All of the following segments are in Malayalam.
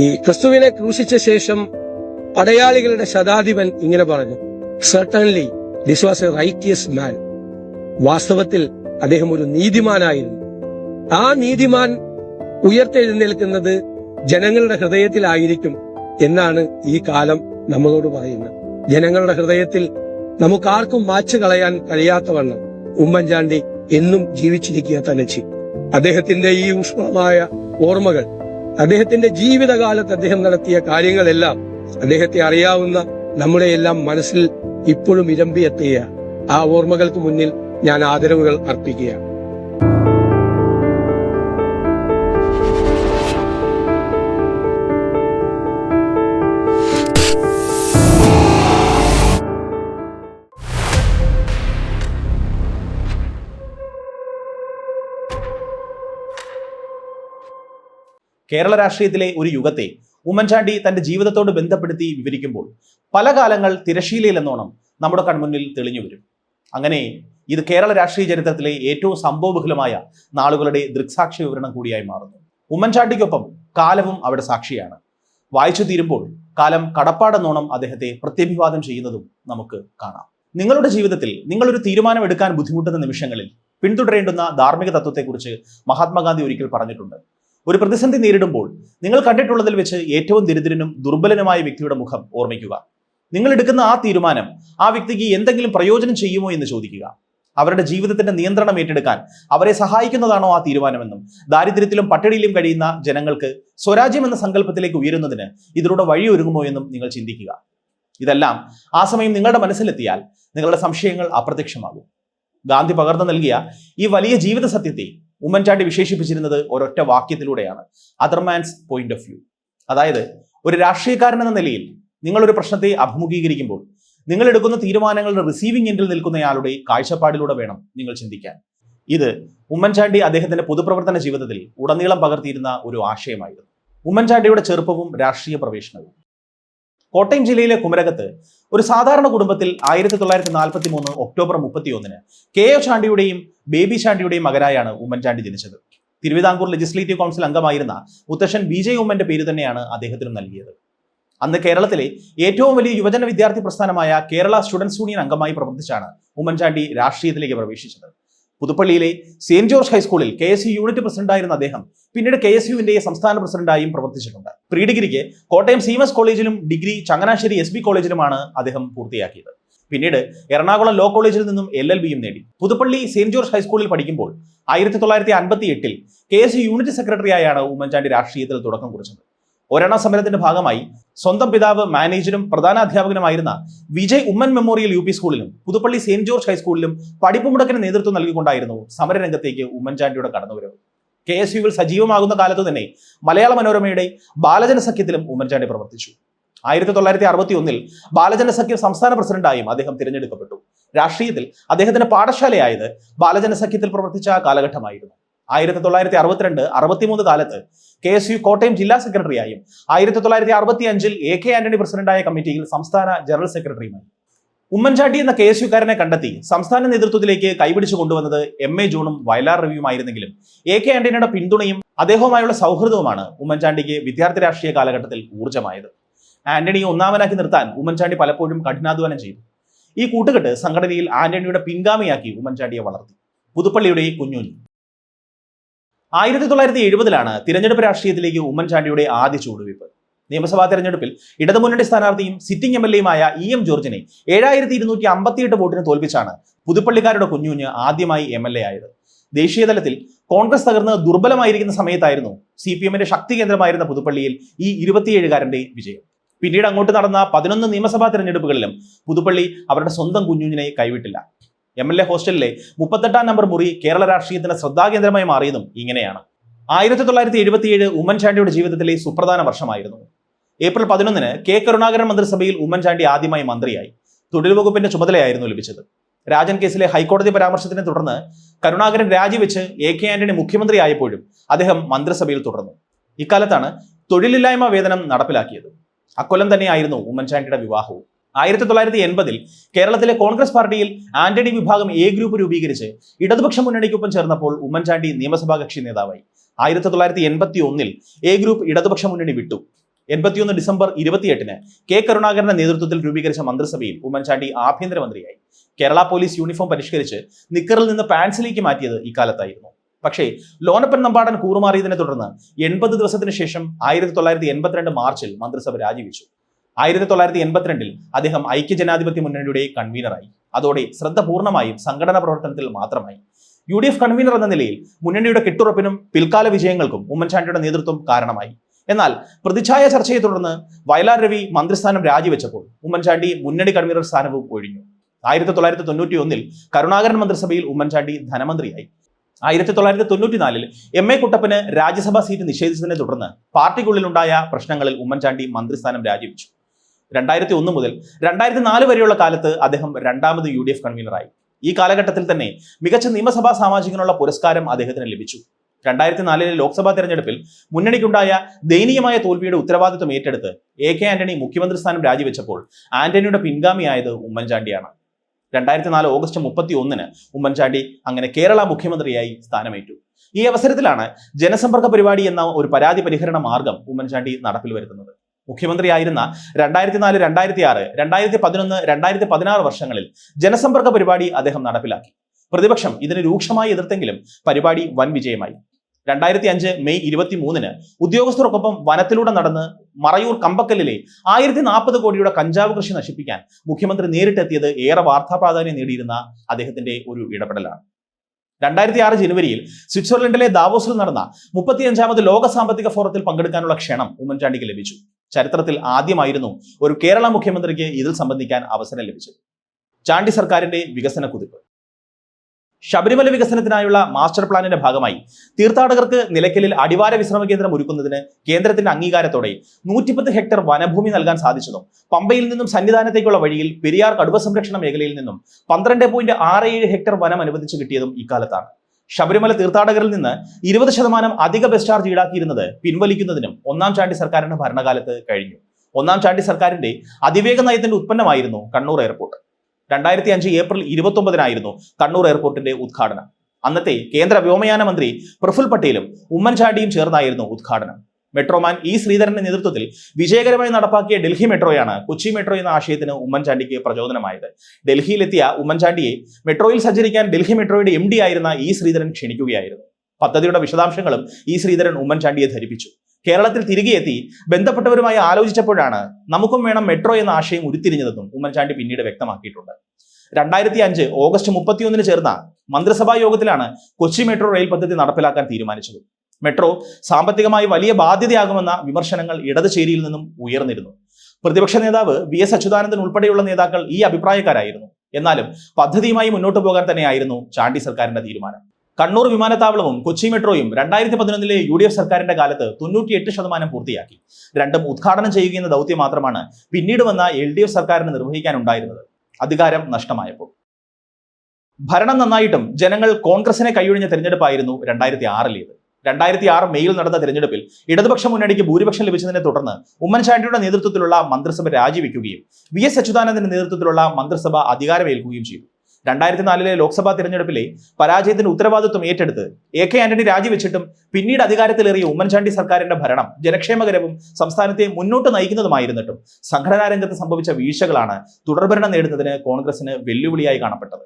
ഈ ക്രിസ്തുവിനെ ക്രൂശിച്ച ശേഷം പടയാളികളുടെ ശതാധിപൻ ഇങ്ങനെ പറഞ്ഞു certainly this was a righteous man വാസ്തവത്തിൽ അദ്ദേഹം ഒരു നീതിമാനായിരുന്നു. ആ നീതിമാൻ ഉയർത്തെഴുന്നേൽക്കുന്നത് ജനങ്ങളുടെ ഹൃദയത്തിലായിരിക്കും എന്നാണ് ഈ കാലം നമ്മളോട് പറയുന്നത്. ജനങ്ങളുടെ ഹൃദയത്തിൽ നമുക്കാർക്കും മാച്ചു കളയാൻ കഴിയാത്തവണ്ണം ഉമ്മൻചാണ്ടി എന്നും ജീവിച്ചിരിക്കുക തന്നെ ചെയ്യും. അദ്ദേഹത്തിന്റെ ഈ ഊഷ്മമായ ഓർമ്മകൾ അദ്ദേഹത്തിന്റെ ജീവിതകാലത്ത് അദ്ദേഹം നടത്തിയ കാര്യങ്ങളെല്ലാം അദ്ദേഹത്തെ അറിയാവുന്ന നമ്മുടെ എല്ലാം മനസ്സിൽ ഇപ്പോഴും ഇരമ്പിയെത്തിയ ആ ഓർമ്മകൾക്ക് മുന്നിൽ ഞാൻ ആദരവുകൾ അർപ്പിക്കുകയാണ്. കേരള രാഷ്ട്രീയത്തിലെ ഒരു യുഗത്തെ ഉമ്മൻചാണ്ടി തന്റെ ജീവിതത്തോട് ബന്ധപ്പെടുത്തി വിവരിക്കുമ്പോൾ പല കാലങ്ങൾ തിരശീലയിലെന്നോണം നമ്മുടെ കൺമുന്നിൽ തെളിഞ്ഞു വരും. അങ്ങനെ ഇത് കേരള രാഷ്ട്രീയ ചരിത്രത്തിലെ ഏറ്റവും സംഭവബഹുലമായ നാളുകളുടെ ദൃക്സാക്ഷി വിവരണം കൂടിയായി മാറുന്നു. ഉമ്മൻചാണ്ടിക്കൊപ്പം കാലവും അവിടെ സാക്ഷിയാണ്. വായിച്ചു തീരുമ്പോൾ കാലം കടപ്പാടെന്നോണം അദ്ദേഹത്തെ പ്രത്യഭിവാദം ചെയ്യുന്നതും നമുക്ക് കാണാം. നിങ്ങളുടെ ജീവിതത്തിൽ നിങ്ങളൊരു തീരുമാനം എടുക്കാൻ ബുദ്ധിമുട്ടുന്ന നിമിഷങ്ങളിൽ പിന്തുടരേണ്ടുന്ന ധാർമ്മിക തത്വത്തെക്കുറിച്ച് മഹാത്മാഗാന്ധി ഒരിക്കൽ പറഞ്ഞിട്ടുണ്ട്. ഒരു പ്രതിസന്ധി നേരിടുമ്പോൾ നിങ്ങൾ കണ്ടിട്ടുള്ളതിൽ വെച്ച് ഏറ്റവും ദരിദ്രനും ദുർബലനുമായ വ്യക്തിയുടെ മുഖം ഓർമ്മിക്കുക. നിങ്ങൾ എടുക്കുന്ന ആ തീരുമാനം ആ വ്യക്തിക്ക് എന്തെങ്കിലും പ്രയോജനം ചെയ്യുമോ എന്ന് ചോദിക്കുക. അവരുടെ ജീവിതത്തിന്റെ നിയന്ത്രണം ഏറ്റെടുക്കാൻ അവരെ സഹായിക്കുന്നതാണോ ആ തീരുമാനമെന്നും ദാരിദ്ര്യത്തിലും പട്ടിണിയിലും കഴിയുന്ന ജനങ്ങൾക്ക് സ്വരാജ്യം എന്ന സങ്കല്പത്തിലേക്ക് ഉയരുന്നതിന് ഇതിലൂടെ വഴിയൊരുങ്ങുമോ എന്നും നിങ്ങൾ ചിന്തിക്കുക. ഇതെല്ലാം ആ സമയം നിങ്ങളുടെ മനസ്സിലെത്തിയാൽ നിങ്ങളുടെ സംശയങ്ങൾ അപ്രത്യക്ഷമാകും. ഗാന്ധി പകർന്നു നൽകിയ ഈ വലിയ ജീവിത സത്യത്തെ ഉമ്മൻചാണ്ടി വിശേഷിപ്പിച്ചിരുന്നത് ഒരൊറ്റ വാക്യത്തിലൂടെയാണ്. Other man's point of view അതായത് ഒരു രാഷ്ട്രീയക്കാരൻ എന്ന നിലയിൽ നിങ്ങളൊരു പ്രശ്നത്തെ അഭിമുഖീകരിക്കുമ്പോൾ നിങ്ങൾ എടുക്കുന്ന തീരുമാനങ്ങളുടെ റിസീവിംഗ് എൻഡിൽ നിൽക്കുന്നയാളുടെ കാഴ്ചപ്പാടിലൂടെ വേണം നിങ്ങൾ ചിന്തിക്കാൻ. ഇത് ഉമ്മൻചാണ്ടി അദ്ദേഹത്തിന്റെ പൊതുപ്രവർത്തന ജീവിതത്തിൽ ഉടനീളം പകർത്തിയിരുന്ന ഒരു ആശയമായിരുന്നു. ഉമ്മൻചാണ്ടിയുടെ ചെറുപ്പവും രാഷ്ട്രീയ പ്രവേശനവും. കോട്ടയം ജില്ലയിലെ കുമരകത്ത് ഒരു സാധാരണ കുടുംബത്തിൽ ആയിരത്തി തൊള്ളായിരത്തി നാൽപ്പത്തി മൂന്ന് ഒക്ടോബർ മുപ്പത്തി ഒന്നിന് കെ എ ചാണ്ടിയുടെയും ബേബി ചാണ്ടിയുടെയും മകനായാണ് ഉമ്മൻചാണ്ടി ജനിച്ചത്. തിരുവിതാംകൂർ ലെജിസ്ലേറ്റീവ് കൗൺസിൽ അംഗമായിരുന്ന മുത്തശ്ശൻ ബി ജെ ഉമ്മന്റെ പേര് തന്നെയാണ് അദ്ദേഹത്തിനും നൽകിയത്. അന്ന് കേരളത്തിലെ ഏറ്റവും വലിയ യുവജന വിദ്യാർത്ഥി പ്രസ്ഥാനമായ കേരള സ്റ്റുഡൻസ് യൂണിയൻ അംഗമായി പ്രവർത്തിച്ചാണ് ഉമ്മൻചാണ്ടി രാഷ്ട്രീയത്തിലേക്ക് പ്രവേശിച്ചത്. പുതുപ്പള്ളിയിലെ സെയിന്റ് ജോർജ് ഹൈസ്കൂളിൽ കെ എസ് യു യൂണിറ്റ് പ്രസിഡന്റായിരുന്ന അദ്ദേഹം പിന്നീട് കെ എസ് യുവിന്റെ സംസ്ഥാന പ്രസിഡന്റായും പ്രവർത്തിച്ചിട്ടുണ്ട്. പ്രീ ഡിഗ്രിക്ക് കോട്ടയം സീമസ് കോളേജിലും ഡിഗ്രി ചങ്ങനാശ്ശേരി എസ് കോളേജിലുമാണ് അദ്ദേഹം പൂർത്തിയാക്കിയത്. പിന്നീട് എറണാകുളം ലോ കോളേജിൽ നിന്നും എൽ എൽ ബിയും നേടി. പുതുപ്പള്ളി സെയിന്റ് ജോർജ് ഹൈസ്കൂളിൽ പഠിക്കുമ്പോൾ ആയിരത്തി തൊള്ളായിരത്തി അൻപത്തി എട്ടിൽ കെ എസ് യു യൂണിറ്റ് സെക്രട്ടറിയായാണ് ഉമ്മൻചാണ്ടി രാഷ്ട്രീയത്തിൽ തുടക്കം കുറിച്ചത്. ഒരെണ്ണ സമരത്തിന്റെ ഭാഗമായി സ്വന്തം പിതാവ് മാനേജരും പ്രധാന അധ്യാപകനുമായിരുന്ന Vijay Oommen memorial U P സ്കൂളിലും പുതുപ്പള്ളി സെന്റ് ജോർജ് ഹൈസ്കൂളിലും പഠിപ്പ് പഠിപ്പുമുടക്കിന് നേതൃത്വം നൽകിക്കൊണ്ടായിരുന്നു സമരരംഗത്തേക്ക് ഉമ്മൻചാണ്ടിയുടെ കടന്നുവരവ്. കെ എസ് യുവിൽ സജീവമാകുന്ന കാലത്ത് തന്നെ മലയാള മനോരമയുടെ ബാലജന സഖ്യത്തിലും ഉമ്മൻചാണ്ടി പ്രവർത്തിച്ചു. ആയിരത്തി തൊള്ളായിരത്തി അറുപത്തി ഒന്നിൽ ബാലജന സഖ്യം സംസ്ഥാന പ്രസിഡന്റായും അദ്ദേഹം തിരഞ്ഞെടുക്കപ്പെട്ടു. രാഷ്ട്രീയത്തിൽ അദ്ദേഹത്തിന്റെ പാഠശാലയായത് ബാലജന സഖ്യത്തിൽ പ്രവർത്തിച്ച കാലഘട്ടമായിരുന്നു. ആയിരത്തി തൊള്ളായിരത്തി അറുപത്തിരണ്ട് അറുപത്തിമൂന്ന് കാലത്ത് കെ എസ് യു കോട്ടയം ജില്ലാ സെക്രട്ടറിയായും ആയിരത്തി തൊള്ളായിരത്തി അറുപത്തി അഞ്ചിൽ എ കെ ആന്റണി പ്രസിഡന്റായ കമ്മിറ്റിയിൽ സംസ്ഥാന ജനറൽ സെക്രട്ടറിയുമായി. ഉമ്മൻചാണ്ടി എന്ന കെ എസ് യുക്കാരനെ കണ്ടെത്തി സംസ്ഥാന നേതൃത്വത്തിലേക്ക് കൈപിടിച്ചു കൊണ്ടുവന്നത് എം എ ജോണും വയലാർ റിവ്യൂമായിരുന്നെങ്കിലും എ കെ ആന്റണിയുടെ പിന്തുണയും അദ്ദേഹവുമായുള്ള സൗഹൃദവുമാണ് ഉമ്മൻചാണ്ടിക്ക് വിദ്യാർത്ഥി രാഷ്ട്രീയ കാലഘട്ടത്തിൽ ഊർജമായത്. ആന്റണിയെ ഒന്നാമനാക്കി നിർത്താൻ ഉമ്മൻചാണ്ടി പലപ്പോഴും കഠിനാധ്വാനം ചെയ്തു. ഈ കൂട്ടുകെട്ട് സംഘടനയിൽ ആന്റണിയുടെ പിൻഗാമിയാക്കി ഉമ്മൻചാണ്ടിയെ വളർത്തി. പുതുപ്പള്ളിയുടെ കുഞ്ഞുഞ്ഞി. ആയിരത്തി തൊള്ളായിരത്തി എഴുപതിലാണ് തിരഞ്ഞെടുപ്പ് രാഷ്ട്രീയത്തിലേക്ക് ഉമ്മൻചാണ്ടിയുടെ ആദ്യ ചുവടുവയ്പ്. നിയമസഭാ തെരഞ്ഞെടുപ്പിൽ ഇടതുമുന്നണി സ്ഥാനാർത്ഥിയും സിറ്റിംഗ് എം എൽ എയുമായ ഇ എം ജോർജിനെ ഏഴായിരത്തി ഇരുന്നൂറ്റി അമ്പത്തിയെട്ട് വോട്ടിന് തോൽപ്പിച്ചാണ് പുതുപ്പള്ളിക്കാരുടെ കുഞ്ഞുഞ്ഞ് ആദ്യമായി എം എൽ എ ആയത്. ദേശീയതലത്തിൽ കോൺഗ്രസ് തകർന്ന് ദുർബലമായിരിക്കുന്ന സമയത്തായിരുന്നു സി പി എമ്മിന്റെ ശക്തി കേന്ദ്രമായിരുന്ന പുതുപ്പള്ളിയിൽ ഈ ഇരുപത്തിയേഴുകാരന്റെ വിജയം. പിന്നീട് അങ്ങോട്ട് നടന്ന പതിനൊന്ന് നിയമസഭാ തെരഞ്ഞെടുപ്പുകളിലും പുതുപ്പള്ളി അവരുടെ സ്വന്തം കുഞ്ഞുഞ്ഞിനെ കൈവിട്ടില്ല. എം എൽ എ ഹോസ്റ്റലിലെ മുപ്പത്തെട്ടാം നമ്പർ മുറി കേരള രാഷ്ട്രീയത്തിന്റെ ശ്രദ്ധാകേന്ദ്രമായി മാറിയതും ഇങ്ങനെയാണ്. ആയിരത്തി തൊള്ളായിരത്തി എഴുപത്തിയേഴ് ഉമ്മൻചാണ്ടിയുടെ ജീവിതത്തിലെ സുപ്രധാന വർഷമായിരുന്നു. ഏപ്രിൽ പതിനൊന്നിന് കെ കരുണാകരൻ മന്ത്രിസഭയിൽ ഉമ്മൻചാണ്ടി ആദ്യമായി മന്ത്രിയായി. തൊഴിൽ വകുപ്പിന്റെ ചുമതലയായിരുന്നു ലഭിച്ചത്. രാജൻ കേസിലെ ഹൈക്കോടതി പരാമർശത്തിനെ തുടർന്ന് കരുണാകരൻ രാജിവെച്ച് എ കെ ആന്റണി മുഖ്യമന്ത്രിയായപ്പോഴും അദ്ദേഹം മന്ത്രിസഭയിൽ തുടർന്നു. ഇക്കാലത്താണ് തൊഴിലില്ലായ്മ വേതനം നടപ്പിലാക്കിയത്. അക്കൊല്ലം തന്നെയായിരുന്നു ഉമ്മൻചാണ്ടിയുടെ വിവാഹവും. ആയിരത്തി തൊള്ളായിരത്തി എൺപതിൽ കേരളത്തിലെ കോൺഗ്രസ് പാർട്ടിയിൽ ആന്റണി വിഭാഗം എ ഗ്രൂപ്പ് രൂപീകരിച്ച് ഇടതുപക്ഷ മുന്നണിക്കൊപ്പം ചേർന്നപ്പോൾ ഉമ്മൻചാണ്ടി നിയമസഭാ കക്ഷി നേതാവായി. ആയിരത്തി തൊള്ളായിരത്തി എൺപത്തി ഒന്നിൽ എ ഗ്രൂപ്പ് ഇടതുപക്ഷ മുന്നണി വിട്ടു. എൺപത്തിയൊന്ന് ഡിസംബർ ഇരുപത്തിയെട്ടിന് കെ കരുണാകരന്റെ നേതൃത്വത്തിൽ രൂപീകരിച്ച മന്ത്രിസഭയിൽ ഉമ്മൻചാണ്ടി ആഭ്യന്തരമന്ത്രിയായി. കേരള പോലീസ് യൂണിഫോം പരിഷ്കരിച്ച് നിക്കറിൽ നിന്ന് പാൻസിലേക്ക് മാറ്റിയത് ഇക്കാലത്തായിരുന്നു. പക്ഷേ ലോനപ്പൻ നമ്പാടൻ കൂറുമാറിയതിനെ തുടർന്ന് എൺപത് ദിവസത്തിന് ശേഷം ആയിരത്തി തൊള്ളായിരത്തി എൺപത്തിരണ്ട് മാർച്ചിൽ മന്ത്രിസഭ രാജിവെച്ചു. ആയിരത്തി തൊള്ളായിരത്തി എൺപത്തിരണ്ടിൽ അദ്ദേഹം ഐക്യജനാധിപത്യ മുന്നണിയുടെ കൺവീനറായി. അതോടെ ശ്രദ്ധ പൂർണമായും സംഘടനാ പ്രവർത്തനത്തിൽ മാത്രമായി. യു ഡി എഫ് കൺവീനർ എന്ന നിലയിൽ മുന്നണിയുടെ കെട്ടുറപ്പിനും പിൽക്കാല വിജയങ്ങൾക്കും ഉമ്മൻചാണ്ടിയുടെ നേതൃത്വം കാരണമായി. എന്നാൽ പ്രതിച്ഛായ ചർച്ചയെ തുടർന്ന് വയലാർ രവി മന്ത്രിസ്ഥാനം രാജിവെച്ചപ്പോൾ ഉമ്മൻചാണ്ടി മുന്നണി കൺവീനർ സ്ഥാനവും ഒഴിഞ്ഞു. ആയിരത്തി തൊള്ളായിരത്തി തൊണ്ണൂറ്റി ഒന്നിൽ കരുണാകരൻ മന്ത്രിസഭയിൽ ഉമ്മൻചാണ്ടി ധനമന്ത്രിയായി. ആയിരത്തി തൊള്ളായിരത്തി തൊണ്ണൂറ്റിനാലിൽ എം എ കുട്ടപ്പന് രാജ്യസഭാ സീറ്റ് നിഷേധിച്ചതിനെ തുടർന്ന് പാർട്ടിക്കുള്ളിലുണ്ടായ പ്രശ്നങ്ങളിൽ ഉമ്മൻചാണ്ടി മന്ത്രിസ്ഥാനം രാജിവെച്ചു. രണ്ടായിരത്തി ഒന്ന് മുതൽ രണ്ടായിരത്തി നാല് വരെയുള്ള കാലത്ത് അദ്ദേഹം രണ്ടാമത് യു ഡി എഫ് കൺവീനറായി. ഈ കാലഘട്ടത്തിൽ തന്നെ മികച്ച നിയമസഭാ സാമാജികനുള്ള പുരസ്കാരം അദ്ദേഹത്തിന് ലഭിച്ചു. രണ്ടായിരത്തി നാലിലെ ലോക്സഭാ തെരഞ്ഞെടുപ്പിൽ മുന്നണിക്കുണ്ടായ ദയനീയമായ തോൽവിയുടെ ഉത്തരവാദിത്വം ഏറ്റെടുത്ത് എ കെ ആന്റണി മുഖ്യമന്ത്രി സ്ഥാനം രാജിവെച്ചപ്പോൾ ആന്റണിയുടെ പിൻഗാമിയായത് ഉമ്മൻചാണ്ടിയാണ്. രണ്ടായിരത്തി നാല് ഓഗസ്റ്റ് മുപ്പത്തി ഒന്നിന് ഉമ്മൻചാണ്ടി അങ്ങനെ കേരള മുഖ്യമന്ത്രിയായി സ്ഥാനമേറ്റു. ഈ അവസരത്തിലാണ് ജനസമ്പർക്ക പരിപാടി എന്ന ഒരു പരാതി പരിഹരണ മാർഗം ഉമ്മൻചാണ്ടി നടപ്പിൽ വരുത്തുന്നത്. മുഖ്യമന്ത്രിയായിരുന്ന രണ്ടായിരത്തി നാല് രണ്ടായിരത്തി ആറ് രണ്ടായിരത്തി പതിനൊന്ന് രണ്ടായിരത്തി പതിനാറ് വർഷങ്ങളിൽ ജനസമ്പർക്ക പരിപാടി അദ്ദേഹം നടപ്പിലാക്കി. പ്രതിപക്ഷം ഇതിന് രൂക്ഷമായി എതിർത്തെങ്കിലും പരിപാടി വൻ വിജയമായി. രണ്ടായിരത്തി അഞ്ച് മെയ് ഇരുപത്തി മൂന്നിന് ഉദ്യോഗസ്ഥർക്കൊപ്പം വനത്തിലൂടെ നടന്ന് മറയൂർ കമ്പക്കല്ലിലെ ആയിരത്തി നാൽപ്പത് കോടിയുടെ കഞ്ചാവ് കൃഷി നശിപ്പിക്കാൻ മുഖ്യമന്ത്രി നേരിട്ടെത്തിയത് ഏറെ വാർത്താ പ്രാധാന്യം നേടിയിരുന്ന അദ്ദേഹത്തിന്റെ ഒരു ഇടപെടലാണ്. രണ്ടായിരത്തി ആറ് ജനുവരിയിൽ സ്വിറ്റ്സർലൻഡിലെ ദാവോസിൽ നടന്ന മുപ്പത്തിയഞ്ചാമത് ലോക സാമ്പത്തിക ഫോറത്തിൽ പങ്കെടുക്കാനുള്ള ക്ഷണം ഉമ്മൻചാണ്ടിക്ക് ലഭിച്ചു. ചരിത്രത്തിൽ ആദ്യമായിരുന്നു ഒരു കേരള മുഖ്യമന്ത്രിക്ക് ഇതിൽ സംബന്ധിക്കാൻ അവസരം ലഭിച്ചത്. ചാണ്ടി സർക്കാരിന്റെ വികസന കുതിപ്പ്. ശബരിമല വികസനത്തിനായുള്ള മാസ്റ്റർ പ്ലാനിന്റെ ഭാഗമായി തീർത്ഥാടകർക്ക് നിലയ്ക്കലിൽ അടിവാര വിശ്രമ കേന്ദ്രം ഒരുക്കുന്നതിന് കേന്ദ്രത്തിന്റെ അംഗീകാരത്തോടെ നൂറ്റിപ്പത്ത് ഹെക്ടർ വനഭൂമി നൽകാൻ സാധിച്ചതും പമ്പയിൽ നിന്നും സന്നിധാനത്തേക്കുള്ള വഴിയിൽ പെരിയാർ കടുവ സംരക്ഷണ മേഖലയിൽ നിന്നും പന്ത്രണ്ട് പോയിന്റ് ആറ് ഏഴ് ഹെക്ടർ വനം അനുവദിച്ചു കിട്ടിയതും ഇക്കാലത്താണ്. ശബരിമല തീർത്ഥാടകരിൽ നിന്ന് ഇരുപത് ശതമാനം അധിക ബസ് ചാർജ് ഈടാക്കിയിരുന്നത് പിൻവലിക്കുന്നതിനും ഒന്നാം ചാണ്ടി സർക്കാരിന്റെ ഭരണകാലത്ത് കഴിഞ്ഞു. ഒന്നാം ചാണ്ടി സർക്കാരിന്റെ അതിവേഗ നയത്തിന്റെ ഉത്പന്നമായിരുന്നു കണ്ണൂർ എയർപോർട്ട്. രണ്ടായിരത്തി അഞ്ച് ഏപ്രിൽ ഇരുപത്തി ഒമ്പതിനായിരുന്നു കണ്ണൂർ എയർപോർട്ടിന്റെ ഉദ്ഘാടനം. അന്നത്തെ കേന്ദ്ര വ്യോമയാന മന്ത്രി പ്രഫുൽ പട്ടേലും ഉമ്മൻചാണ്ടിയും ചേർന്നായിരുന്നു ഉദ്ഘാടനം. മെട്രോമാൻ ഇ ശ്രീധരന്റെ നേതൃത്വത്തിൽ വിജയകരമായി നടപ്പാക്കിയ ഡൽഹി മെട്രോയാണ് കൊച്ചി മെട്രോ എന്ന ആശയത്തിന് ഉമ്മൻചാണ്ടിക്ക് പ്രചോദനമായത്. ഡൽഹിയിലെത്തിയ ഉമ്മൻചാണ്ടിയെ മെട്രോയിൽ സഞ്ചരിക്കാൻ ഡൽഹി മെട്രോയുടെ എം ആയിരുന്ന ഇ ശ്രീധരൻ ക്ഷണിക്കുകയായിരുന്നു. പദ്ധതിയുടെ വിശദാംശങ്ങളും ഇ ശ്രീധരൻ ഉമ്മൻചാണ്ടിയെ ധരിപ്പിച്ചു. കേരളത്തിൽ തിരികെ എത്തി ബന്ധപ്പെട്ടവരുമായി ആലോചിച്ചപ്പോഴാണ് നമുക്കും വേണം മെട്രോ എന്ന ആശയം ഉരുത്തിരിഞ്ഞതെന്നും ഉമ്മൻചാണ്ടി പിന്നീട് വ്യക്തമാക്കിയിട്ടുണ്ട്. രണ്ടായിരത്തി അഞ്ച് ഓഗസ്റ്റ് മുപ്പത്തിയൊന്നിന് ചേർന്ന മന്ത്രിസഭാ യോഗത്തിലാണ് കൊച്ചി മെട്രോ റെയിൽ പദ്ധതി നടപ്പിലാക്കാൻ തീരുമാനിച്ചത്. മെട്രോ സാമ്പത്തികമായി വലിയ ബാധ്യതയാകുമെന്ന വിമർശനങ്ങൾ ഇടത് ചേരിയിൽ നിന്നും ഉയർന്നിരുന്നു. പ്രതിപക്ഷ നേതാവ് വി എസ് അച്യുതാനന്ദൻ ഉൾപ്പെടെയുള്ള നേതാക്കൾ ഈ അഭിപ്രായക്കാരായിരുന്നു. എന്നാലും പദ്ധതിയുമായി മുന്നോട്ട് പോകാൻ തന്നെയായിരുന്നു ചാണ്ടി സർക്കാരിന്റെ തീരുമാനം. കണ്ണൂർ വിമാനത്താവളവും കൊച്ചി മെട്രോയും രണ്ടായിരത്തി പതിനൊന്നിലെ യു ഡി എഫ് സർക്കാരിന്റെ കാലത്ത് തൊണ്ണൂറ്റിയെട്ട് ശതമാനം പൂർത്തിയാക്കി. രണ്ടും ഉദ്ഘാടനം ചെയ്യുകയെന്ന ദൗത്യം മാത്രമാണ് പിന്നീട് വന്ന എൽ ഡി എഫ് സർക്കാരിന് നിർവഹിക്കാനുണ്ടായിരുന്നത്. അധികാരം നഷ്ടമായപ്പോൾ. ഭരണം നന്നായിട്ടും ജനങ്ങൾ കോൺഗ്രസിനെ കൈയൊഴിഞ്ഞ തെരഞ്ഞെടുപ്പായിരുന്നു രണ്ടായിരത്തി ആറിലേത് രണ്ടായിരത്തി ആറ് മെയ്യിൽ നടന്ന തെരഞ്ഞെടുപ്പിൽ ഇടതുപക്ഷ മുന്നണിക്ക് ഭൂരിപക്ഷം ലഭിച്ചതിനെ തുടർന്ന് ഉമ്മൻചാണ്ടിയുടെ നേതൃത്വത്തിലുള്ള മന്ത്രിസഭ രാജിവെക്കുകയും വി എസ് അച്യുതാനന്ദന്റെ നേതൃത്വത്തിലുള്ള മന്ത്രിസഭ അധികാരമേൽക്കുകയും ചെയ്തു. രണ്ടായിരത്തി നാലിലെ ലോക്സഭാ തിരഞ്ഞെടുപ്പിലെ പരാജയത്തിന് ഉത്തരവാദിത്വം ഏറ്റെടുത്ത് എ കെ ആന്റണി രാജിവെച്ചിട്ടും പിന്നീട് അധികാരത്തിലേറിയ ഉമ്മൻചാണ്ടി സർക്കാരിന്റെ ഭരണം ജനക്ഷേമകരവും സംസ്ഥാനത്തെ മുന്നോട്ട് നയിക്കുന്നതുമായിരുന്നിട്ടും സംഘടനാ രംഗത്ത് സംഭവിച്ച വീഴ്ചകളാണ് തുടർഭരണം നേടുന്നതിന് കോൺഗ്രസിന് വെല്ലുവിളിയായി കാണപ്പെട്ടത്.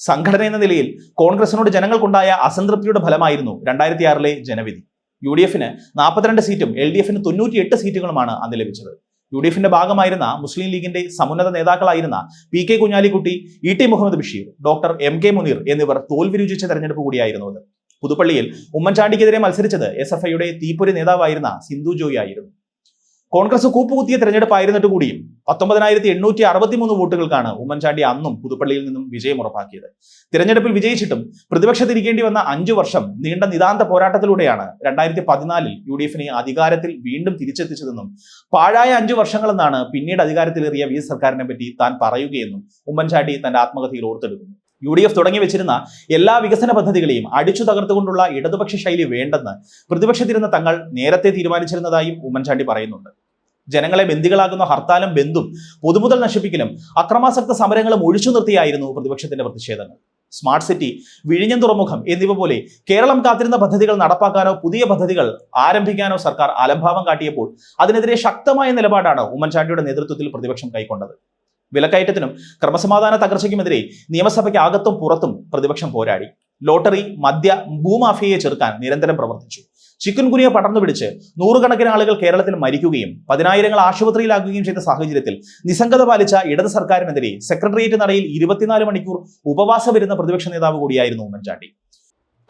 സംഘടന എന്ന നിലയിൽ കോൺഗ്രസിനോട് ജനങ്ങൾക്കുണ്ടായ അസംതൃപ്തിയുടെ ഫലമായിരുന്നു രണ്ടായിരത്തി ആറിലെ ജനവിധി. യു ഡി എഫിന് നാൽപ്പത്തിരണ്ട് സീറ്റും എൽ ഡി എഫിന് തൊണ്ണൂറ്റിയെട്ട് സീറ്റുകളുമാണ് അന്ന് ലഭിച്ചത്. യു ഡി എഫിന്റെ ഭാഗമായിരുന്ന മുസ്ലിം ലീഗിന്റെ സമുന്നത നേതാക്കളായിരുന്ന P K Kunhalikutty E T Muhammad Basheer doctor M K Muneer എന്നിവർ തോൽവി രുചിച്ച തെരഞ്ഞെടുപ്പ് കൂടിയായിരുന്നു അത്. പുതുപ്പള്ളിയിൽ ഉമ്മൻചാണ്ടിക്കെതിരെ മത്സരിച്ചത് എസ് എഫ് ഐയുടെ തീപ്പൊരി നേതാവായിരുന്ന സിന്ധു ജോയി ആയിരുന്നു. കോൺഗ്രസ് കൂപ്പുകുത്തിയ തെരഞ്ഞെടുപ്പായിരുന്നിട്ട് കൂടിയും പത്തൊമ്പതിനായിരത്തി എണ്ണൂറ്റി അറുപത്തിമൂന്ന് വോട്ടുകൾക്കാണ് ഉമ്മൻചാണ്ടി അന്നും പുതുപ്പള്ളിയിൽ നിന്നും വിജയം ഉറപ്പാക്കിയത്. തിരഞ്ഞെടുപ്പിൽ വിജയിച്ചിട്ടും പ്രതിപക്ഷത്തിരിക്കേണ്ടി വന്ന അഞ്ചു വർഷം നീണ്ട നിതാന്ത പോരാട്ടത്തിലൂടെയാണ് രണ്ടായിരത്തി പതിനാലിൽ യു ഡി എഫിനെ അധികാരത്തിൽ വീണ്ടും തിരിച്ചെത്തിച്ചതെന്നും പാഴായ അഞ്ചു വർഷങ്ങളെന്നാണ് പിന്നീട് അധികാരത്തിലേറിയ വി സർക്കാരിനെ പറ്റി താൻ പറയുകയെന്നും ഉമ്മൻചാണ്ടി തന്റെ ആത്മകഥയിൽ ഓർത്തെടുക്കുന്നു. യു ഡി എഫ് തുടങ്ങി വെച്ചിരുന്ന എല്ലാ വികസന പദ്ധതികളെയും അടിച്ചു തകർത്തുകൊണ്ടുള്ള ഇടതുപക്ഷ ശൈലി വേണ്ടെന്ന് പ്രതിപക്ഷത്തിരുന്ന തങ്ങൾ നേരത്തെ തീരുമാനിച്ചിരുന്നതായും ഉമ്മൻചാണ്ടി പറയുന്നുണ്ട്. ജനങ്ങളെ ബന്ദികളാകുന്ന ഹർത്താലും ബന്ധും പൊതുമുതൽ നശിപ്പിക്കലും അക്രമാസക്ത സമരങ്ങളും ഒഴിച്ചു നിർത്തിയായിരുന്നു പ്രതിപക്ഷത്തിന്റെ പ്രതിഷേധങ്ങൾ. സ്മാർട്ട് സിറ്റി വിഴിഞ്ഞം തുറമുഖം എന്നിവ പോലെ കേരളം കാത്തിരുന്ന പദ്ധതികൾ നടപ്പാക്കാനോ പുതിയ പദ്ധതികൾ ആരംഭിക്കാനോ സർക്കാർ അലംഭാവം കാട്ടിയപ്പോൾ അതിനെതിരെ ശക്തമായ നിലപാടാണ് ഉമ്മൻചാണ്ടിയുടെ നേതൃത്വത്തിൽ പ്രതിപക്ഷം കൈക്കൊണ്ടത്. വിലക്കയറ്റത്തിനും ക്രമസമാധാന തകർച്ചയ്ക്കുമെതിരെ നിയമസഭയ്ക്ക് അകത്തും പുറത്തും പ്രതിപക്ഷം പോരാടി. ലോട്ടറി മദ്യ ഭൂമാഫിയയെ ചെറുക്കാൻ നിരന്തരം പ്രവർത്തിച്ചു. ചിക്കൻ ഗുനിയ പടർന്നു പിടിച്ച് നൂറുകണക്കിന് ആളുകൾ കേരളത്തിൽ മരിക്കുകയും പതിനായിരങ്ങൾ ആശുപത്രിയിലാകുകയും ചെയ്ത സാഹചര്യത്തിൽ നിസ്സംഗത പാലിച്ച ഇടത് സർക്കാരിനെതിരെ സെക്രട്ടേറിയറ്റ് നടയിൽ ഇരുപത്തിനാല് മണിക്കൂർ ഉപവാസം വരുന്ന പ്രതിപക്ഷ നേതാവ് കൂടിയായിരുന്നു ഉമ്മൻചാണ്ടി.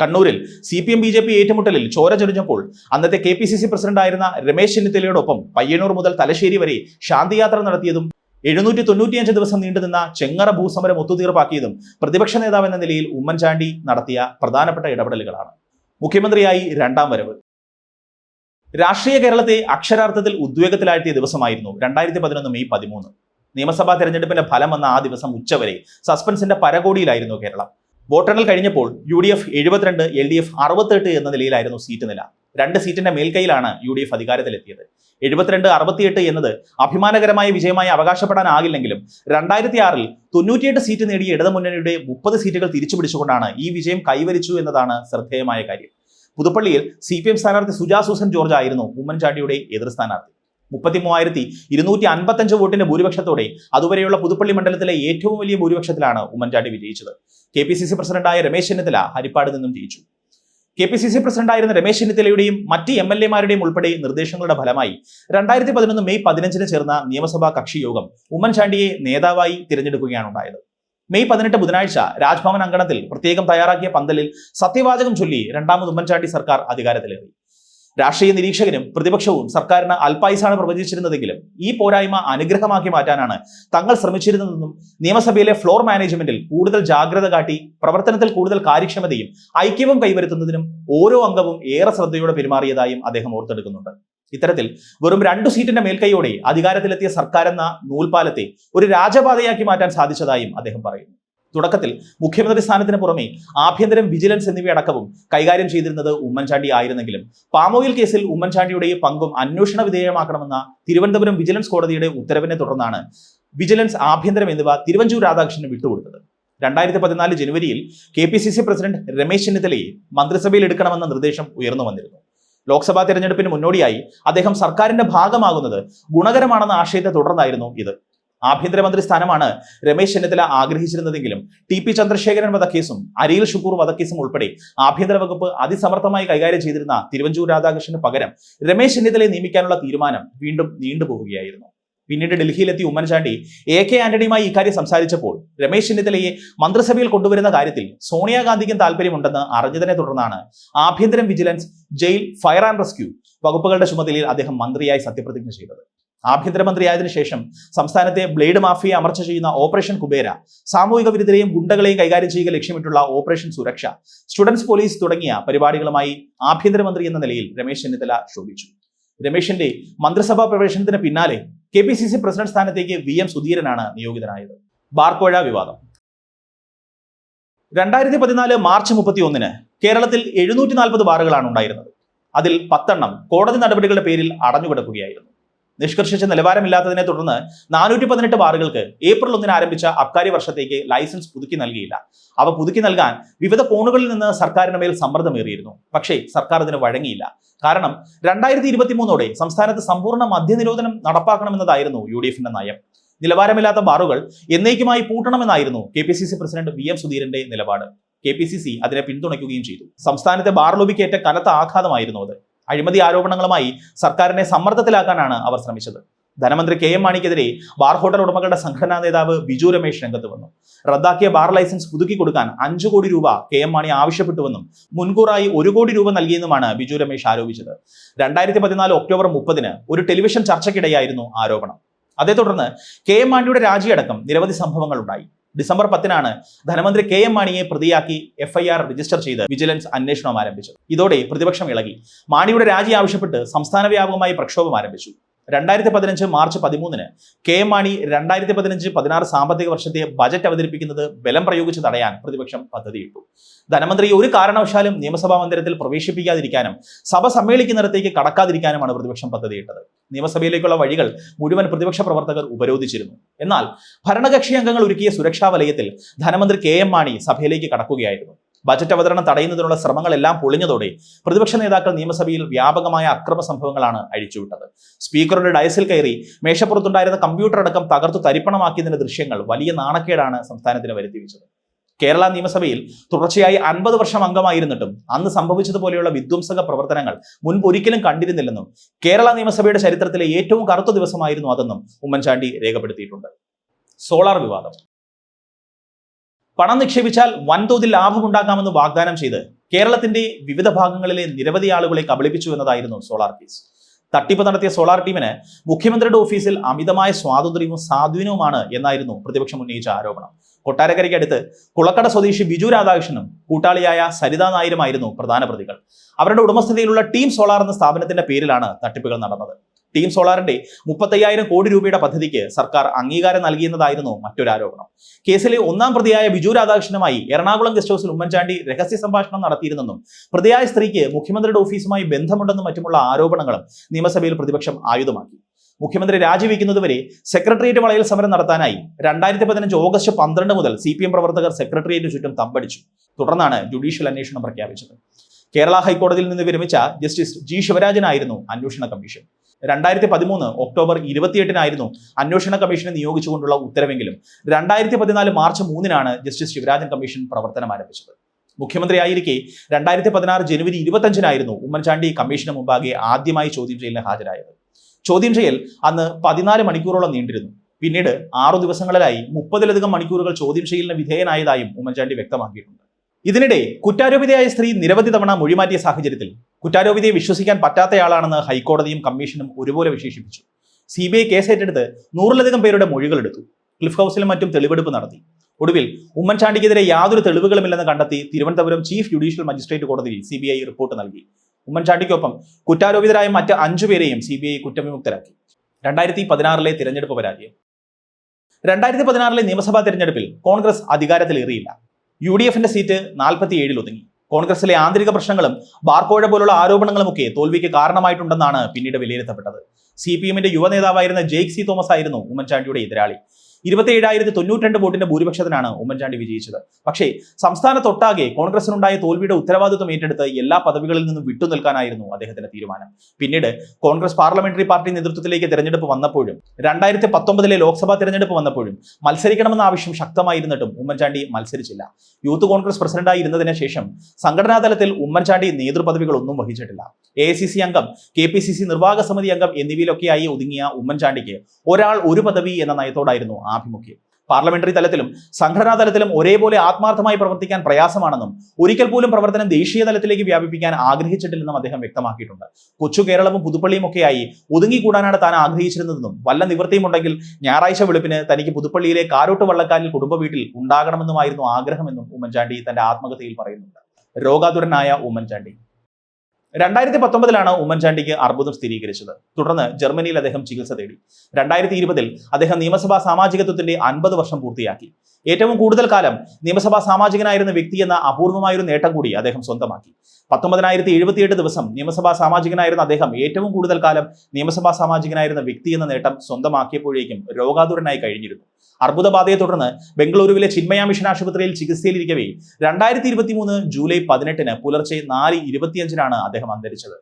കണ്ണൂരിൽ C P M B J P ഏറ്റുമുട്ടലിൽ ചോര ചൊരിഞ്ഞപ്പോൾ അന്നത്തെ കെ പി സി സി പ്രസിഡന്റായിരുന്ന രമേശ് ചെന്നിത്തലയോടൊപ്പം പയ്യന്നൂർ മുതൽ തലശ്ശേരി വരെ ശാന്തിയാത്ര നടത്തിയതും എഴുന്നൂറ്റി തൊണ്ണൂറ്റിയഞ്ച് ദിവസം നീണ്ടുനിന്ന ചെങ്ങറ ഭൂസമരം ഒത്തുതീർപ്പാക്കിയതും പ്രതിപക്ഷ നേതാവ് എന്ന നിലയിൽ ഉമ്മൻചാണ്ടി നടത്തിയ പ്രധാനപ്പെട്ട ഇടപെടലുകളാണ്. മുഖ്യമന്ത്രിയായി രണ്ടാം വരവ്. രാഷ്ട്രീയ കേരളത്തെ അക്ഷരാർത്ഥത്തിൽ ഉദ്വേഗത്തിലാഴ്ത്തിയ ദിവസമായിരുന്നു രണ്ടായിരത്തി പതിനൊന്ന് മെയ് പതിമൂന്ന്. നിയമസഭാ തെരഞ്ഞെടുപ്പിന്റെ ഫലം വന്ന ആ ദിവസം ഉച്ചവരെ സസ്പെൻസിന്റെ പരകോടിയിലായിരുന്നു കേരളം. വോട്ടെണ്ണൽ കഴിഞ്ഞപ്പോൾ യു ഡി എഫ് എഴുപത്തിരണ്ട് എൽ ഡി എഫ് അറുപത്തെട്ട് എന്ന നിലയിലായിരുന്നു സീറ്റ് നില. രണ്ട് സീറ്റിന്റെ മേൽക്കൈയിലാണ് യു ഡി എഫ് അധികാരത്തിലെത്തിയത്. എഴുപത്തിരണ്ട് അറുപത്തിയെട്ട് എന്നത് അഭിമാനകരമായ വിജയമായി അവകാശപ്പെടാനാകില്ലെങ്കിലും രണ്ടായിരത്തി ആറിൽ തൊണ്ണൂറ്റിയെട്ട് സീറ്റ് നേടിയ ഇടതുമുന്നണിയുടെ മുപ്പത് സീറ്റുകൾ തിരിച്ചു പിടിച്ചുകൊണ്ടാണ് ഈ വിജയം കൈവരിച്ചു എന്നതാണ് ശ്രദ്ധേയമായ കാര്യം. പുതുപ്പള്ളിയിൽ സി പി എം സ്ഥാനാർത്ഥി സുജാ സൂസൻ ജോർജ് ആയിരുന്നു ഉമ്മൻചാണ്ടിയുടെ എതിർ സ്ഥാനാർത്ഥി. മുപ്പത്തി മൂവായിരത്തി ഇരുന്നൂറ്റി അൻപത്തഞ്ച് വോട്ടിന്റെ ഭൂരിപക്ഷത്തോടെ അതുവരെയുള്ള പുതുപ്പള്ളി മണ്ഡലത്തിലെ ഏറ്റവും വലിയ ഭൂരിപക്ഷത്തിലാണ് ഉമ്മൻചാണ്ടി വിജയിച്ചത്. കെ പി സി സി പ്രസിഡന്റായ രമേശ് ചെന്നിത്തല ഹരിപ്പാട് നിന്നും ജയിച്ചു. കെ പി സി സി പ്രസിഡന്റായിരുന്ന രമേശ് ചെന്നിത്തലയുടെയും മറ്റ് എം എൽ എമാരുടെയും ഉൾപ്പെടെ നിർദ്ദേശങ്ങളുടെ ഫലമായി രണ്ടായിരത്തി പതിനൊന്ന് മെയ് പതിനഞ്ചിന് ചേർന്ന നിയമസഭാ കക്ഷി യോഗം ഉമ്മൻചാണ്ടിയെ നേതാവായി തിരഞ്ഞെടുക്കുകയാണ് ഉണ്ടായത് മെയ് പതിനെട്ട് ബുധനാഴ്ച രാജ്ഭവൻ അങ്കണത്തിൽ പ്രത്യേകം തയ്യാറാക്കിയ പന്തലിൽ സത്യവാചകം ചൊല്ലി രണ്ടാമത് ഉമ്മൻചാണ്ടി സർക്കാർ അധികാരത്തിലേറി. രാഷ്ട്രീയ നിരീക്ഷകനും പ്രതിപക്ഷവും സർക്കാരിന് അൽപായുസാണ് പ്രവചിച്ചിരുന്നതെങ്കിലും ഈ പോരായ്മ അനുഗ്രഹമാക്കി മാറ്റാനാണ് തങ്ങൾ ശ്രമിച്ചിരുന്നതെന്നും നിയമസഭയിലെ ഫ്ലോർ മാനേജ്മെന്റിൽ കൂടുതൽ ജാഗ്രത കാട്ടി പ്രവർത്തനത്തിൽ കൂടുതൽ കാര്യക്ഷമതയും ഐക്യവും കൈവരുത്തുന്നതിനും ഓരോ അംഗവും ഏറെ ശ്രദ്ധയോടെ പെരുമാറിയതായും അദ്ദേഹം ഓർത്തെടുക്കുന്നുണ്ട്. ഇത്തരത്തിൽ വെറും രണ്ടു സീറ്റിന്റെ മേൽക്കൈയോടെ അധികാരത്തിലെത്തിയ സർക്കാരെന്ന നൂൽപാലത്തെ ഒരു രാജപാതയാക്കി മാറ്റാൻ സാധിച്ചതായും അദ്ദേഹം പറയുന്നു. തുടക്കത്തിൽ മുഖ്യമന്ത്രി സ്ഥാനത്തിന് പുറമെ ആഭ്യന്തരം വിജിലൻസ് എന്നിവയടക്കവും കൈകാര്യം ചെയ്തിരുന്നത് ഉമ്മൻചാണ്ടി ആയിരുന്നെങ്കിലും പാമോയിൽ കേസിൽ ഉമ്മൻചാണ്ടിയുടെ പങ്കും അന്വേഷണ വിധേയമാക്കണമെന്ന തിരുവനന്തപുരം വിജിലൻസ് കോടതിയുടെ ഉത്തരവിനെ തുടർന്നാണ് വിജിലൻസ് ആഭ്യന്തരം എന്നിവ തിരുവഞ്ചൂർ രാധാകൃഷ്ണന് വിട്ടുകൊടുത്തത്. രണ്ടായിരത്തി പതിനാല് ജനുവരിയിൽ K P C C president Ramesh Chennithala മന്ത്രിസഭയിൽ എടുക്കണമെന്ന നിർദ്ദേശം ഉയർന്നു വന്നിരുന്നു. ലോക്സഭാ തെരഞ്ഞെടുപ്പിന് മുന്നോടിയായി അദ്ദേഹം സർക്കാരിന്റെ ഭാഗമാകുന്നത് ഗുണകരമാണെന്ന ആശയത്തെ തുടർന്നായിരുന്നു ഇത്. ആഭ്യന്തരമന്ത്രി സ്ഥാനമാണ് രമേശ് ചെന്നിത്തല ആഗ്രഹിച്ചിരുന്നതെങ്കിലും ടി പി ചന്ദ്രശേഖരൻ വധക്കേസും അരിയിൽ ഷുക്കൂർ വധക്കേസും ഉൾപ്പെടെ ആഭ്യന്തര വകുപ്പ് അതിസമർത്ഥമായി കൈകാര്യം ചെയ്തിരുന്ന തിരുവഞ്ചൂർ രാധാകൃഷ്ണന് പകരം രമേശ് ചെന്നിത്തലയെ നിയമിക്കാനുള്ള തീരുമാനം വീണ്ടും നീണ്ടുപോവുകയായിരുന്നു. പിന്നീട് ഡൽഹിയിലെത്തി ഉമ്മൻചാണ്ടി എ കെ ആന്റണിയുമായി ഇക്കാര്യം സംസാരിച്ചപ്പോൾ രമേശ് ചെന്നിത്തലയെ മന്ത്രിസഭയിൽ കൊണ്ടുവരുന്ന കാര്യത്തിൽ സോണിയാഗാന്ധിക്കും താല്പര്യമുണ്ടെന്ന് അറിഞ്ഞതിനെ തുടർന്നാണ് ആഭ്യന്തരം vigilance jail fire and rescue വകുപ്പുകളുടെ ചുമതലയിൽ അദ്ദേഹം മന്ത്രിയായി സത്യപ്രതിജ്ഞ ചെയ്തത്. ആഭ്യന്തരമന്ത്രിയായതിനു ശേഷം സംസ്ഥാനത്തെ ബ്ലേഡ് മാഫിയെ അമർച്ച ചെയ്യുന്ന ഓപ്പറേഷൻ കുബേര സാമൂഹിക വിരുദ്ധരെയും ഗുണ്ടകളെയും കൈകാര്യം ചെയ്യുക ലക്ഷ്യമിട്ടുള്ള ഓപ്പറേഷൻ സുരക്ഷ സ്റ്റുഡൻസ് പോലീസ് തുടങ്ങിയ പരിപാടികളുമായി ആഭ്യന്തരമന്ത്രി എന്ന നിലയിൽ രമേശ് ചെന്നിത്തല ശോഭിച്ചു. രമേശിന്റെ മന്ത്രിസഭാ പ്രവേശനത്തിന് പിന്നാലെ K P C C president സ്ഥാനത്തേക്ക് വി എം സുധീരനാണ് നിയോഗിതനായത്. ബാർക്കോഴ വിവാദം. രണ്ടായിരത്തി പതിനാല് മാർച്ച് മുപ്പത്തി ഒന്നിന് കേരളത്തിൽ എഴുന്നൂറ്റി നാൽപ്പത് ബാറുകളാണ് ഉണ്ടായിരുന്നത്. അതിൽ പത്തെണ്ണം കോടതി നടപടികളുടെ പേരിൽ അടഞ്ഞുകിടക്കുകയായിരുന്നു. നിഷ്കർഷിച്ച നിലവാരമില്ലാത്തതിനെ തുടർന്ന് നാനൂറ്റി പതിനെട്ട് ബാറുകൾക്ക് ഏപ്രിൽ ഒന്നിന് ആരംഭിച്ച അബ്കാരി വർഷത്തേക്ക് ലൈസൻസ് പുതുക്കി നൽകിയില്ല. അവ പുതുക്കി നൽകാൻ വിവിധ കോണുകളിൽ നിന്ന് സർക്കാരിന് മേൽ സമ്മർദ്ദമേറിയിരുന്നു. പക്ഷേ സർക്കാർ അതിന് വഴങ്ങിയില്ല. കാരണം രണ്ടായിരത്തി ഇരുപത്തി മൂന്നോടെ സംസ്ഥാനത്ത് സമ്പൂർണ മദ്യനിരോധനം നടപ്പാക്കണമെന്നതായിരുന്നു യു ഡി എഫിന്റെ നയം. നിലവാരമില്ലാത്ത ബാറുകൾ എന്നേക്കുമായി പൂട്ടണമെന്നായിരുന്നു K P C C president V M സുധീരന്റെ നിലപാട്. കെ പി സി സി അതിനെ പിന്തുണയ്ക്കുകയും ചെയ്തു. സംസ്ഥാനത്തെ ബാർ ലോബിക്കേറ്റ കനത്ത ആഘാതമായിരുന്നു അത്. അഴിമതി ആരോപണങ്ങളുമായി സർക്കാരിനെ സമ്മർദ്ദത്തിലാക്കാനാണ് അവർ ശ്രമിച്ചത്. ധനമന്ത്രി കെ എം മാണിക്കെതിരെ ബാർ ഹോട്ടൽ ഉടമകളുടെ സംഘടനാ നേതാവ് ബിജു രമേശ് രംഗത്ത് വന്നു. റദ്ദാക്കിയ ബാർ ലൈസൻസ് പുതുക്കി കൊടുക്കാൻ അഞ്ചു കോടി രൂപ കെ എം മാണി ആവശ്യപ്പെട്ടുവെന്നും മുൻകൂറായി ഒരു കോടി രൂപ നൽകിയെന്നുമാണ് ബിജു രമേശ് ആരോപിച്ചത്. രണ്ടായിരത്തി പതിനാല് ഒക്ടോബർ മുപ്പതിന് ഒരു ടെലിവിഷൻ ചർച്ചയ്ക്കിടെയായിരുന്നു ആരോപണം. അതേ തുടർന്ന് കെ എം മാണിയുടെ രാജിയടക്കം നിരവധി സംഭവങ്ങൾ ഉണ്ടായി ഡിസംബർ പത്തിനാണ് ധനമന്ത്രി കെ എം മാണിയെ പ്രതിയാക്കി എഫ്ഐആർ രജിസ്റ്റർ ചെയ്ത് വിജിലൻസ് അന്വേഷണം ആരംഭിച്ചത് ഇതോടെ പ്രതിപക്ഷം ഇളകി. മാണിയുടെ രാജി ആവശ്യപ്പെട്ട് സംസ്ഥാന വ്യാപകമായി പ്രക്ഷോഭം ആരംഭിച്ചു. രണ്ടായിരത്തി പതിനഞ്ച് മാർച്ച് പതിമൂന്നിന് കെ എം മാണി രണ്ടായിരത്തി പതിനഞ്ച് പതിനാറ് സാമ്പത്തിക വർഷത്തെ ബജറ്റ് അവതരിപ്പിക്കുന്നത് ബലം പ്രയോഗിച്ച് തടയാൻ പ്രതിപക്ഷം പദ്ധതിയിട്ടു. ധനമന്ത്രി ഒരു കാരണവശാലും നിയമസഭാ മന്ദിരത്തിൽ പ്രവേശിപ്പിക്കാതിരിക്കാനും സഭ സമ്മേളിക്കുന്നിടത്തേക്ക് കടക്കാതിരിക്കാനുമാണ് പ്രതിപക്ഷം പദ്ധതിയിട്ടത്. നിയമസഭയിലേക്കുള്ള വഴികൾ മുഴുവൻ പ്രതിപക്ഷ പ്രവർത്തകർ ഉപരോധിച്ചിരുന്നു. എന്നാൽ ഭരണകക്ഷി അംഗങ്ങൾ ഒരുക്കിയ സുരക്ഷാ വലയത്തിൽ ധനമന്ത്രി കെ എം മാണി സഭയിലേക്ക് കടക്കുകയായിരുന്നു. ബജറ്റ് അവതരണം തടയുന്നതിനുള്ള ശ്രമങ്ങളെല്ലാം പൊളിഞ്ഞതോടെ പ്രതിപക്ഷ നേതാക്കൾ നിയമസഭയിൽ വ്യാപകമായ അക്രമ സംഭവങ്ങളാണ് അഴിച്ചുവിട്ടത്. സ്പീക്കറുടെ ഡയസിൽ കയറി മേശപ്പുറത്തുണ്ടായിരുന്ന കമ്പ്യൂട്ടർ അടക്കം തകർത്തു തരിപ്പണമാക്കിയതിന്റെ ദൃശ്യങ്ങൾ വലിയ നാണക്കേടാണ് സംസ്ഥാനത്തിന് വരുത്തിവെച്ചത്. കേരള നിയമസഭയിൽ തുടർച്ചയായി അൻപത് വർഷം അംഗമായിരുന്നിട്ടും അന്ന് സംഭവിച്ചതുപോലെയുള്ള വിധ്വംസക പ്രവർത്തനങ്ങൾ മുൻപൊരിക്കലും കണ്ടിരുന്നില്ലെന്നും കേരള നിയമസഭയുടെ ചരിത്രത്തിലെ ഏറ്റവും കറുത്ത ദിവസമായിരുന്നു അതെന്നും ഉമ്മൻചാണ്ടി രേഖപ്പെടുത്തിയിട്ടുണ്ട്. സോളാർ വിവാദം. പണം നിക്ഷേപിച്ചാൽ വൻതോതിൽ ലാഭമുണ്ടാക്കാമെന്ന് വാഗ്ദാനം ചെയ്ത് കേരളത്തിന്റെ വിവിധ ഭാഗങ്ങളിലെ നിരവധി ആളുകളെ കബളിപ്പിച്ചു എന്നതായിരുന്നു സോളാർ കേസ് തട്ടിപ്പ് നടത്തിയ സോളാർ ടീമിന് മുഖ്യമന്ത്രിയുടെ ഓഫീസിൽ അമിതമായ സ്വാതന്ത്ര്യവും സ്വാധീനവുമാണ് എന്നായിരുന്നു പ്രതിപക്ഷം ഉന്നയിച്ച ആരോപണം. കൊട്ടാരക്കരയ്ക്ക് അടുത്ത് കുളക്കട സ്വദേശി ബിജു രാധാകൃഷ്ണനും കൂട്ടാളിയായ സരിതാ നായരുമായിരുന്നു പ്രധാന പ്രതികൾ. അവരുടെ ഉടമസ്ഥതയിലുള്ള ടീം സോളാർ എന്ന സ്ഥാപനത്തിന്റെ പേരിലാണ് തട്ടിപ്പുകൾ നടന്നത്. ടീം സോളാറിന്റെ മുപ്പത്തയ്യായിരം കോടി രൂപയുടെ പദ്ധതിക്ക് സർക്കാർ അംഗീകാരം നൽകിയെന്നതായിരുന്നു മറ്റൊരു ആരോപണം. കേസിലെ ഒന്നാം പ്രതിയായ ബിജു രാധാകൃഷ്ണനുമായി എറണാകുളം ഗസ്റ്റ് ഹൌസിൽ ഉമ്മൻചാണ്ടി രഹസ്യ സംഭാഷണം നടത്തിയിരുന്നെന്നും പ്രതിയായ സ്ത്രീക്ക് മുഖ്യമന്ത്രിയുടെ ഓഫീസുമായി ബന്ധമുണ്ടെന്നും മറ്റുമുള്ള ആരോപണങ്ങളും നിയമസഭയിൽ പ്രതിപക്ഷം ആയുധമാക്കി. മുഖ്യമന്ത്രി രാജിവെക്കുന്നതുവരെ സെക്രട്ടേറിയറ്റ് വളയൽ സമരം നടത്താനായി രണ്ടായിരത്തി പതിനഞ്ച് ഓഗസ്റ്റ് പന്ത്രണ്ട് മുതൽ സി പി എം പ്രവർത്തകർ സെക്രട്ടേറിയറ്റിന് ചുറ്റും തമ്പടിച്ചു. തുടർന്നാണ് ജുഡീഷ്യൽ അന്വേഷണം പ്രഖ്യാപിച്ചത്. കേരള ഹൈക്കോടതിയിൽ നിന്ന് വിരമിച്ച ജസ്റ്റിസ് ജി ശിവരാജനായിരുന്നു അന്വേഷണ കമ്മീഷൻ. രണ്ടായിരത്തി പതിമൂന്ന് ഒക്ടോബർ ഇരുപത്തിയെട്ടിനായിരുന്നു അന്വേഷണ കമ്മീഷനെ നിയോഗിച്ചുകൊണ്ടുള്ള ഉത്തരവെങ്കിലും രണ്ടായിരത്തി പതിനാല് മാർച്ച് മൂന്നിനാണ് ജസ്റ്റിസ് ശിവരാജൻ കമ്മീഷൻ പ്രവർത്തനം ആരംഭിച്ചത്. മുഖ്യമന്ത്രിയായിരിക്കെ രണ്ടായിരത്തി പതിനാറ് ജനുവരി ഇരുപത്തഞ്ചിനായിരുന്നു ഉമ്മൻചാണ്ടി കമ്മീഷന് മുമ്പാകെ ആദ്യമായി ചോദ്യം ചെയ്യലിന് ഹാജരായത്. ചോദ്യം ചെയ്യൽ അന്ന് പതിനാല് മണിക്കൂറോളം നീണ്ടിരുന്നു. പിന്നീട് ആറു ദിവസങ്ങളിലായി മുപ്പതിലധികം മണിക്കൂറുകൾ ചോദ്യം ചെയ്യലിന് വിധേയനായതായും ഉമ്മൻചാണ്ടി വ്യക്തമാക്കിയിട്ടുണ്ട്. ഇതിനിടെ കുറ്റാരോപിതയായ സ്ത്രീ നിരവധി തവണ മൊഴിമാറ്റിയ സാഹചര്യത്തിൽ കുറ്റാരോപിതയെ വിശ്വസിക്കാൻ പറ്റാത്തയാളാണെന്ന് ഹൈക്കോടതിയും കമ്മീഷനും ഒരുപോലെ വിശേഷിപ്പിച്ചു. സി ബി ഐ കേസ് ഏറ്റെടുത്ത് നൂറിലധികം പേരുടെ മൊഴികളെടുത്തു ക്ലിഫ് ഹൗസിലും മറ്റും തെളിവെടുപ്പ് നടത്തി. ഒടുവിൽ ഉമ്മൻചാണ്ടിക്കെതിരെ യാതൊരു തെളിവുകളുമില്ലെന്ന് കണ്ടെത്തി തിരുവനന്തപുരം ചീഫ് ജുഡീഷ്യൽ മജിസ്ട്രേറ്റ് കോടതിയിൽ സി റിപ്പോർട്ട് നൽകി. ഉമ്മൻചാണ്ടിക്കൊപ്പം കുറ്റാരോപിതരായ മറ്റ് അഞ്ചു പേരെയും സി ബി ഐ കുറ്റവിമുക്തരാക്കി. രണ്ടായിരത്തി പതിനാറിലെ തിരഞ്ഞെടുപ്പ് പരാജയം. രണ്ടായിരത്തി പതിനാറിലെ നിയമസഭാ തിരഞ്ഞെടുപ്പിൽ കോൺഗ്രസ് അധികാരത്തിലേറിയില്ല. യു ഡി എഫിന്റെ സീറ്റ് നാൽപ്പത്തി ഏഴിൽ ഒതുങ്ങി. കോൺഗ്രസിലെ ആന്തരിക പ്രശ്നങ്ങളും ബാർക്കോഴ പോലുള്ള ആരോപണങ്ങളുമൊക്കെ തോൽവിക്ക് കാരണമായിട്ടുണ്ടെന്നാണ് പിന്നീട് വിലയിരുത്തപ്പെട്ടത്. സി പി എമ്മിന്റെ യുവനേതാവായിരുന്ന ജെയ്ക് സി തോമസ് ആയിരുന്നു ഉമ്മൻചാണ്ടിയുടെ എതിരാളി. ഇരുപത്തിയേഴായിരത്തി തൊണ്ണൂറ്റിരണ്ട് വോട്ടിന്റെ ഭൂരിപക്ഷത്തിനാണ് ഉമ്മൻചാണ്ടി വിജയിച്ചത്. പക്ഷേ സംസ്ഥാനത്തൊട്ടാകെ കോൺഗ്രസിനുണ്ടായ തോൽവിയുടെ ഉത്തരവാദിത്വം ഏറ്റെടുത്ത് എല്ലാ പദവികളിൽ നിന്നും വിട്ടുനിൽക്കാനായിരുന്നു അദ്ദേഹത്തിന്റെ തീരുമാനം. പിന്നീട് കോൺഗ്രസ് പാർലമെന്ററി പാർട്ടി നേതൃത്വത്തിലേക്ക് തെരഞ്ഞെടുപ്പ് വന്നപ്പോഴും രണ്ടായിരത്തി പത്തൊമ്പതിലെ ലോക്സഭാ തെരഞ്ഞെടുപ്പ് വന്നപ്പോഴും മത്സരിക്കണമെന്ന ആവശ്യം ശക്തമായിരുന്നിട്ടും ഉമ്മൻചാണ്ടി മത്സരിച്ചില്ല. യൂത്ത് കോൺഗ്രസ് പ്രസിഡന്റായി ഇരുന്നതിന് ശേഷം സംഘടനാ തലത്തിൽ ഉമ്മൻചാണ്ടി നേതൃപദവികളൊന്നും വഹിച്ചിട്ടില്ല. എ സി സി അംഗം കെ പി സി സി നിർവാഹക സമിതി അംഗം എന്നിവയിലൊക്കെയായി ഒതുങ്ങിയ ഉമ്മൻചാണ്ടിക്ക് ഒരാൾ ഒരു പദവി എന്ന നയത്തോടായിരുന്നു ആഭിമുഖ്യം. പാർലമെന്ററി തലത്തിലും സംഘടനാ തലത്തിലും ഒരേപോലെ ആത്മാർത്ഥമായി പ്രവർത്തിക്കാൻ പ്രയാസമാണെന്നും ഒരിക്കൽ പോലും പ്രവർത്തനം ദേശീയ തലത്തിലേക്ക് വ്യാപിപ്പിക്കാൻ ആഗ്രഹിച്ചിട്ടില്ലെന്നും അദ്ദേഹം വ്യക്തമാക്കിയിട്ടുണ്ട്. കൊച്ചു കേരളവും പുതുപ്പള്ളിയും ഒക്കെയായി ഒതുങ്ങിക്കൂടാനാണ് താൻ ആഗ്രഹിച്ചിരുന്നതെന്നും വല്ല നിവൃത്തിയും ഉണ്ടെങ്കിൽ ഞായറാഴ്ച വെളുപ്പിന് തനിക്ക് പുതുപ്പള്ളിയിലെ കാരോട്ട് വള്ളക്കാലിൽ കുടുംബ വീട്ടിൽ ഉണ്ടാകണമെന്നുമായിരുന്നു ആഗ്രഹമെന്നും ഉമ്മൻചാണ്ടി തന്റെ ആത്മകഥയിൽ പറയുന്നുണ്ട്. രോഗാതുരനായ ഉമ്മൻചാണ്ടി. രണ്ടായിരത്തി പത്തൊമ്പതിലാണ് ഉമ്മൻചാണ്ടിക്ക് അർബുദം സ്ഥിരീകരിച്ചത്. തുടർന്ന് ജർമ്മനിയിൽ അദ്ദേഹം ചികിത്സ തേടി. രണ്ടായിരത്തി ഇരുപതിൽ അദ്ദേഹം നിയമസഭാ സാമാജികത്വത്തിന്റെ അൻപത് വർഷം പൂർത്തിയാക്കി. ഏറ്റവും കൂടുതൽ കാലം നിയമസഭാ സാമാജികനായിരുന്ന വ്യക്തി എന്ന അപൂർവമായൊരു നേട്ടം കൂടി അദ്ദേഹം സ്വന്തമാക്കി. പത്തൊമ്പതിനായിരത്തി എഴുപത്തിയെട്ട് ദിവസം നിയമസഭാ സാമാജികനായിരുന്ന അദ്ദേഹം ഏറ്റവും കൂടുതൽ കാലം നിയമസഭാ സാമാജികനായിരുന്ന വ്യക്തി എന്ന നേട്ടം സ്വന്തമാക്കിയപ്പോഴേക്കും രോഗാതുരനായി കഴിഞ്ഞിരുന്നു. അർബുദബാധയെ തുടർന്ന് ബംഗളൂരുവിലെ ചിന്മയ മിഷൻ ആശുപത്രിയിൽ ചികിത്സയിലിരിക്കവേ രണ്ടായിരത്തി ഇരുപത്തി മൂന്ന് ജൂലൈ പതിനെട്ടിന് പുലർച്ചെ നാല് ഇരുപത്തിയഞ്ചിനാണ് അദ്ദേഹം അന്തരിച്ചത്.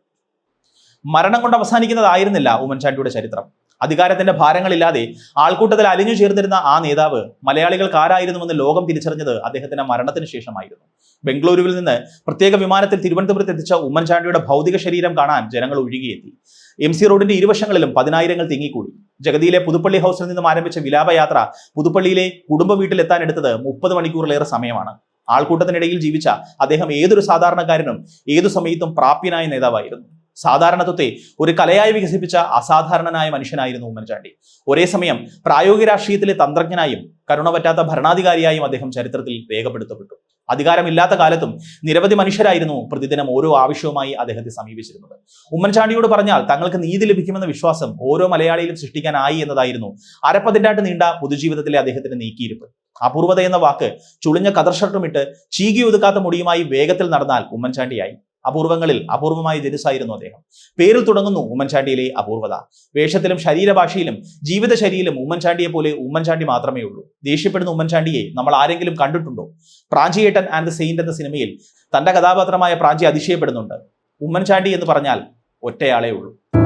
മരണം കൊണ്ട് അവസാനിക്കുന്നതായിരുന്നില്ല ഉമ്മൻചാണ്ടിയുടെ ചരിത്രം. അധികാരത്തിന്റെ ഭാരങ്ങളില്ലാതെ ആൾക്കൂട്ടത്തിൽ അലിഞ്ഞു ചേർന്നിരുന്ന ആ നേതാവ് മലയാളികൾക്ക് ആരായിരുന്നുവെന്ന് ലോകം തിരിച്ചറിഞ്ഞത് അദ്ദേഹത്തിന്റെ മരണത്തിന് ശേഷമായിരുന്നു. ബംഗളൂരുവിൽ നിന്ന് പ്രത്യേക വിമാനത്തിൽ തിരുവനന്തപുരത്ത് എത്തിച്ച ഉമ്മൻചാണ്ടിയുടെ ഭൗതിക ശരീരം കാണാൻ ജനങ്ങൾ ഒഴുകിയെത്തി. എം സി റോഡിന്റെ ഇരുവശങ്ങളിലും പതിനായിരങ്ങൾ തിങ്ങിക്കൂടി. ജഗതിയിലെ പുതുപ്പള്ളി ഹൗസിൽ നിന്നും ആരംഭിച്ച വിലാപയാത്ര പുതുപ്പള്ളിയിലെ കുടുംബ വീട്ടിലെത്താൻ എടുത്തത് മുപ്പത് മണിക്കൂറിലേറെ സമയമാണ്. ആൾക്കൂട്ടത്തിനിടയിൽ ജീവിച്ച അദ്ദേഹം ഏതൊരു സാധാരണക്കാരനും ഏതു സമയത്തും പ്രാപ്യനായ നേതാവായിരുന്നു. സാധാരണത്വത്തെ ഒരു കലയായി വികസിപ്പിച്ച അസാധാരണനായ മനുഷ്യനായിരുന്നു ഉമ്മൻചാണ്ടി. ഒരേ സമയം പ്രായോഗിക രാഷ്ട്രീയത്തിലെ തന്ത്രജ്ഞനായും കരുണ പറ്റാത്ത ഭരണാധികാരിയായും അദ്ദേഹം ചരിത്രത്തിൽ രേഖപ്പെടുത്തപ്പെട്ടു. അധികാരമില്ലാത്ത കാലത്തും നിരവധി മനുഷ്യരായിരുന്നു പ്രതിദിനം ഓരോ ആവശ്യവുമായി അദ്ദേഹത്തെ സമീപിച്ചിരുന്നത്. ഉമ്മൻചാണ്ടിയോട് പറഞ്ഞാൽ തങ്ങൾക്ക് നീതി ലഭിക്കുമെന്ന വിശ്വാസം ഓരോ മലയാളിയിലും സൃഷ്ടിക്കാനായി എന്നതായിരുന്നു അരപ്പതിറ്റാണ്ട് നീണ്ട പൊതുജീവിതത്തിലെ അദ്ദേഹത്തിന്റെ നീക്കിയിരിപ്പ്. അപൂർവത എന്ന വാക്ക് ചുളിഞ്ഞ കതർ ഷർട്ടുമിട്ട് ചീകി ഒതുക്കാത്ത മുടിയുമായി വേഗത്തിൽ നടന്നാൽ ഉമ്മൻചാണ്ടിയായി. അപൂർവങ്ങളിൽ അപൂർവമായ ജനുസായിരുന്നു അദ്ദേഹം. പേരിൽ തുടങ്ങുന്നു ഉമ്മൻചാണ്ടിയിലെ അപൂർവത. വേഷത്തിലും ശരീരഭാഷയിലും ജീവിതശൈലിയിലും ഉമ്മൻചാണ്ടിയെ പോലെ ഉമ്മൻചാണ്ടി മാത്രമേ ഉള്ളൂ. ദേഷ്യപ്പെടുന്ന ഉമ്മൻചാണ്ടിയെ നമ്മൾ ആരെങ്കിലും കണ്ടിട്ടുണ്ടോ? പ്രാഞ്ചിയേട്ടൻ ആൻഡ് ദ സെയിന്റ് എന്ന സിനിമയിൽ തന്റെ കഥാപാത്രമായ പ്രാഞ്ചി അതിശയപ്പെടുന്നുണ്ട്. ഉമ്മൻചാണ്ടി എന്ന് പറഞ്ഞാൽ ഒറ്റയാളേ ഉള്ളൂ.